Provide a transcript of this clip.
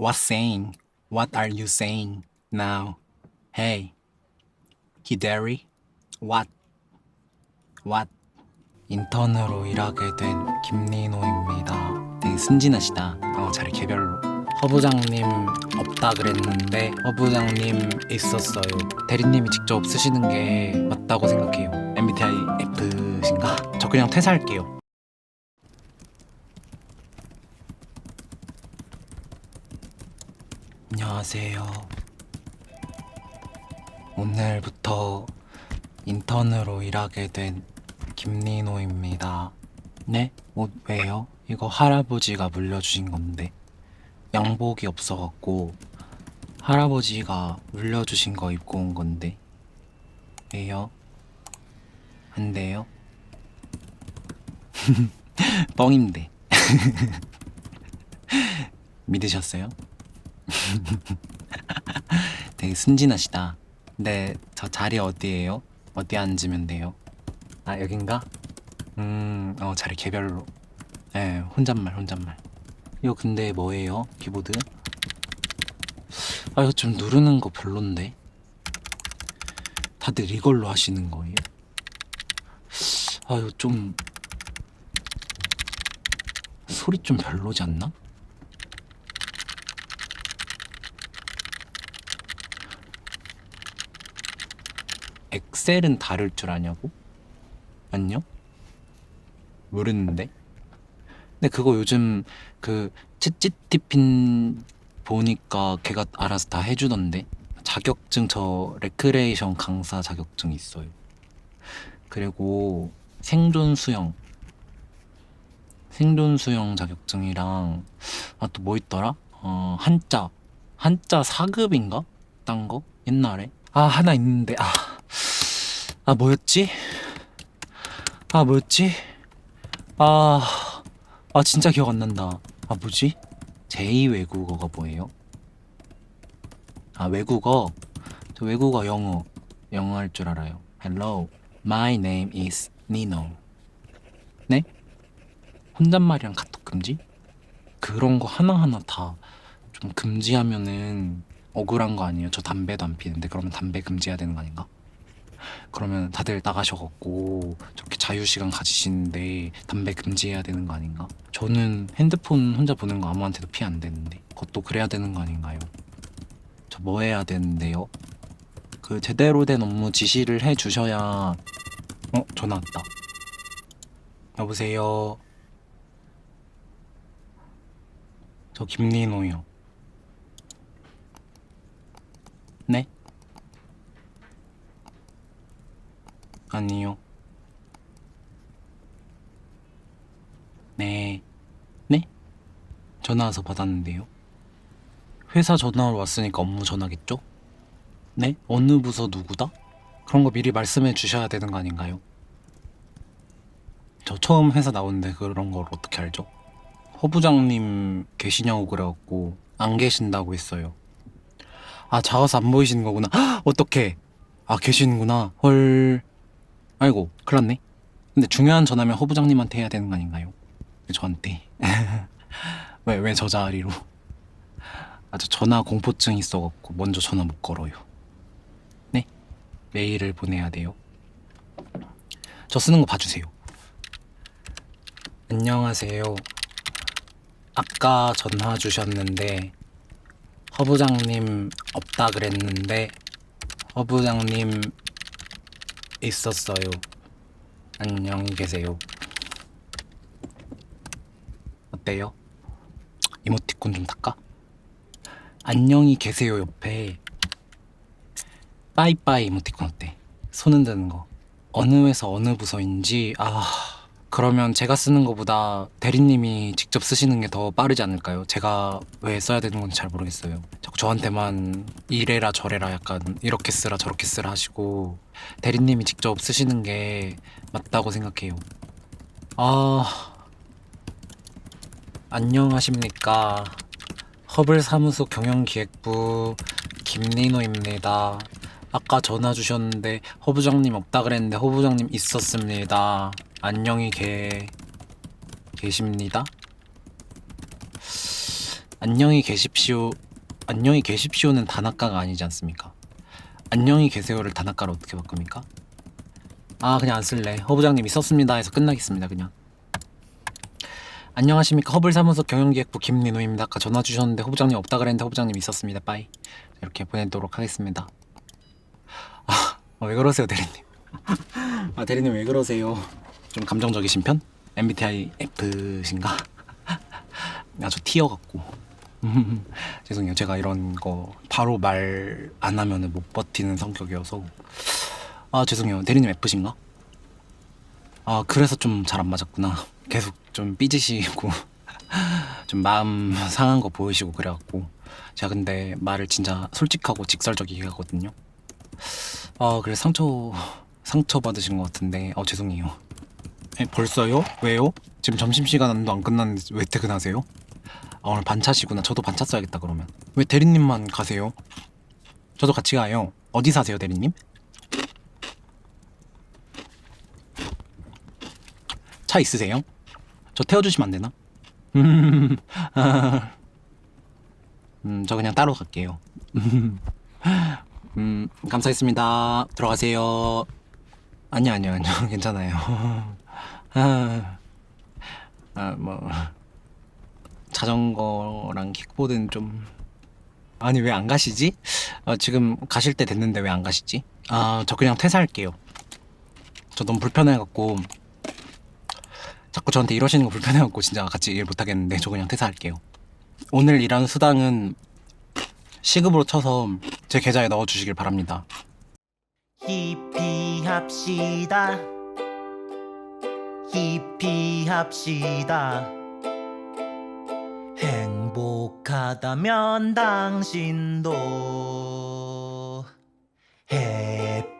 What saying? What are you saying now? Hey, 기대리? What? What? 인턴으로 일하게 된 김리노입니다. 되게 순진하시다. 어, 자리 개별로. 허부장님 없다 그랬는데 허부장님 있었어요. 대리님이 직접 쓰시는 게 맞다고 생각해요. MBTI F신가? 저 그냥 퇴사할게요. 안녕하세요. 오늘부터 인턴으로 일하게 된 김리노입니다. 네? 옷 왜요? 이거 할아버지가 물려주신 건데 양복이 없어갖고 할아버지가 물려주신 거 입고 온 건데 왜요? 안 돼요? 뻥인데 믿으셨어요? 되게 순진하시다. 근데 저 자리 어디예요? 어디 앉으면 돼요? 아 여긴가? 음, 어 자리 개별로. 예, 혼잣말 혼잣말. 이거 근데 뭐예요? 키보드? 아 이거 좀 누르는 거 별론데. 다들 이걸로 하시는 거예요? 아 이거 좀 소리 좀 별로지 않나? 엑셀은 다를 줄 아냐고? 안녕? 모르는데? 근데 그거 요즘 그 챗지티핀 보니까 걔가 알아서 다 해주던데 자격증 저 레크레이션 강사 자격증 있어요 그리고 생존 수영 생존 수영 자격증이랑 아 또 뭐 있더라? 어 한자 한자 4급인가? 딴 거? 옛날에 아 하나 있는데 아 아 뭐였지? 아 뭐였지? 아, 아 진짜 기억 안 난다. 아 뭐지? 제2 외국어가 뭐예요? 아 외국어? 저 외국어 영어 영어 할 줄 알아요. Hello, my name is Nino. 네? 혼잣말이랑 카톡 금지? 그런 거 하나하나 다 좀 금지하면은 억울한 거 아니에요? 저 담배도 안 피는데 그러면 담배 금지해야 되는 거 아닌가? 그러면 다들 나가셔갖고 저렇게 자유시간 가지시는데 담배 금지해야 되는 거 아닌가? 저는 핸드폰 혼자 보는 거 아무한테도 피해 안 되는데 그것도 그래야 되는 거 아닌가요? 저 뭐 해야 되는데요? 그 제대로 된 업무 지시를 해 주셔야 어? 전화 왔다 여보세요 저 김리노요 네? 아니요. 네. 네? 전화 와서 받았는데요. 회사 전화로 왔으니까 업무 전화겠죠? 네? 어느 부서 누구다? 그런 거 미리 말씀해 주셔야 되는 거 아닌가요? 저 처음 회사 나오는데 그런 걸 어떻게 알죠? 허 부장님 계시냐고 그래갖고 안 계신다고 했어요. 아 작아서 안 보이시는 거구나. 헉, 어떡해. 아 계시는구나. 헐. 아이고 큰일 났네. 근데 중요한 전화면 허 부장님한테 해야 되는 거 아닌가요? 왜 저한테? 왜 왜 저 자리로? 아저 전화 공포증 있어갖고 먼저 전화 못 걸어요. 네? 메일을 보내야 돼요. 저 쓰는 거 봐주세요. 안녕하세요. 아까 전화 주셨는데 허 부장님 없다 그랬는데 허 부장님 있었어요. 안녕히 계세요. 어때요? 이모티콘 좀 탈까? 안녕히 계세요 옆에 빠이빠이 이모티콘 어때? 손 흔드는 거. 어느 회사 어느 부서인지 아 그러면 제가 쓰는 것보다 대리님이 직접 쓰시는 게 더 빠르지 않을까요? 제가 왜 써야 되는 건지 잘 모르겠어요. 자꾸 저한테만 이래라 저래라 약간 이렇게 쓰라 저렇게 쓰라 하시고 대리님이 직접 쓰시는 게 맞다고 생각해요. 아 안녕하십니까? 허블 사무소 경영기획부 김리노입니다. 아까 전화 주셨는데 허 부장님 없다 그랬는데 허 부장님 있었습니다. 안녕히 계 계십니다. 안녕히 계십시오. 안녕히 계십시오는 단아까가 아니지 않습니까? 안녕히 계세요를 단아까로 어떻게 바꿉니까? 아 그냥 안 쓸래. 허부장님 있었습니다 해서 끝나겠습니다 그냥. 안녕하십니까 허블 사무소 경영기획부 김민호입니다. 아까 전화 주셨는데 허부장님 없다 그랬는데 허부장님 있었습니다. 빠이. 이렇게 보내도록 하겠습니다. 아, 어, 왜 그러세요 대리님? 아 대리님 왜 그러세요? 좀 감정적이신 편? MBTI F신가? 아주 티어 같고. 죄송해요. 제가 이런 거 바로 말 안 하면은 못 버티는 성격이어서. 아 죄송해요. 대리님 F신가? 아 그래서 좀 잘 안 맞았구나. 계속 좀 삐지시고 좀 마음 상한 거 보이시고 그래갖고. 제가 근데 말을 진짜 솔직하고 직설적이게 하거든요. 아 그래 상처 상처 받으신 것 같은데. 어 죄송해요 에, 벌써요? 왜요? 지금 점심시간도 안 끝났는데 왜 퇴근하세요? 아 오늘 반차시구나 저도 반차 써야겠다 그러면 왜 대리님만 가세요? 저도 같이 가요 어디 사세요 대리님? 차 있으세요? 저 태워주시면 안 되나? 음, 아, 음, 저 그냥 따로 갈게요. 음, 감사했습니다. 들어가세요. 아니요, 아니요, 아니요. 괜찮아요. 아, 아, 뭐, 자전거랑 킥보드는 좀. 아니, 왜 안 가시지? 어, 지금 가실 때 됐는데 왜 안 가시지? 아, 저 그냥 퇴사할게요. 저 너무 불편해갖고. 자꾸 저한테 이러시는 거 불편해갖고 진짜 같이 일 못하겠는데 저 그냥 퇴사할게요. 오늘 일한 수당은 시급으로 쳐서 제 계좌에 넣어주시길 바랍니다. 히피합시다 깊이 합시다. 행복하다면 당신도 해.